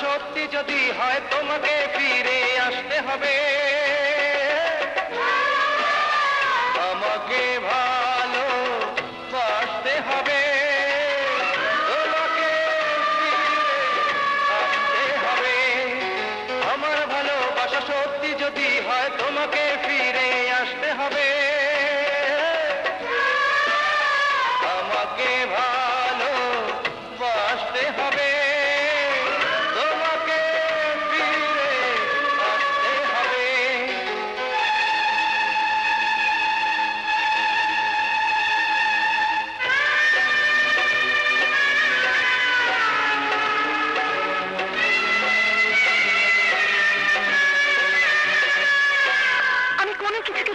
সত্যি যদি হয় তোমাকে ফিরে আসতে হবে।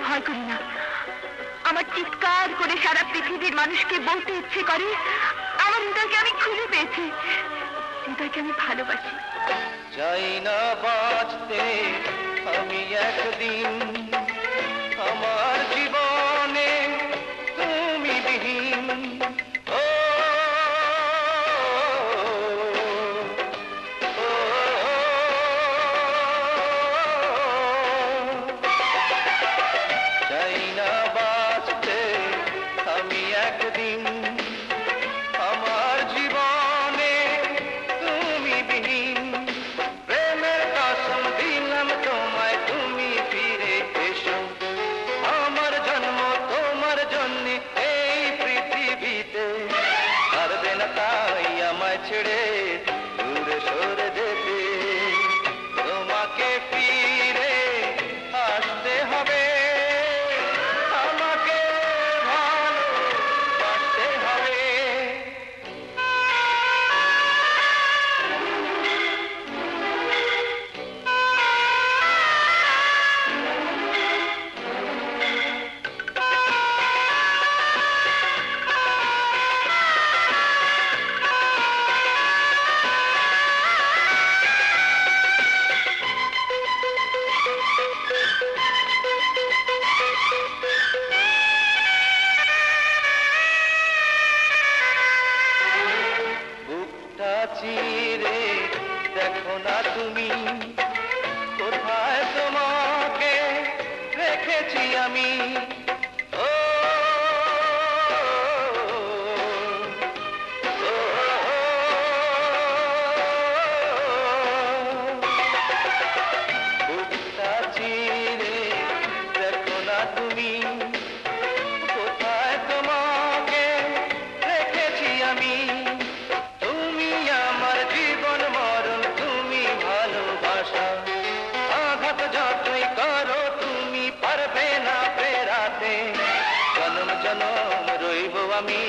ভয় করি না। আমার চিৎকার করে সারা পৃথিবীর মানুষকে বলতে ইচ্ছে করে, আমার হৃদয়কে আমি খুঁজে পেয়েছি। হৃদয়কে আমি ভালোবাসি। চাই না বাঁচতে আমি একদিন छिड़े বুকটা রে দেখো না তুমি কোথায় তোমাকে রেখেছি আমি? জনম রইব আমি।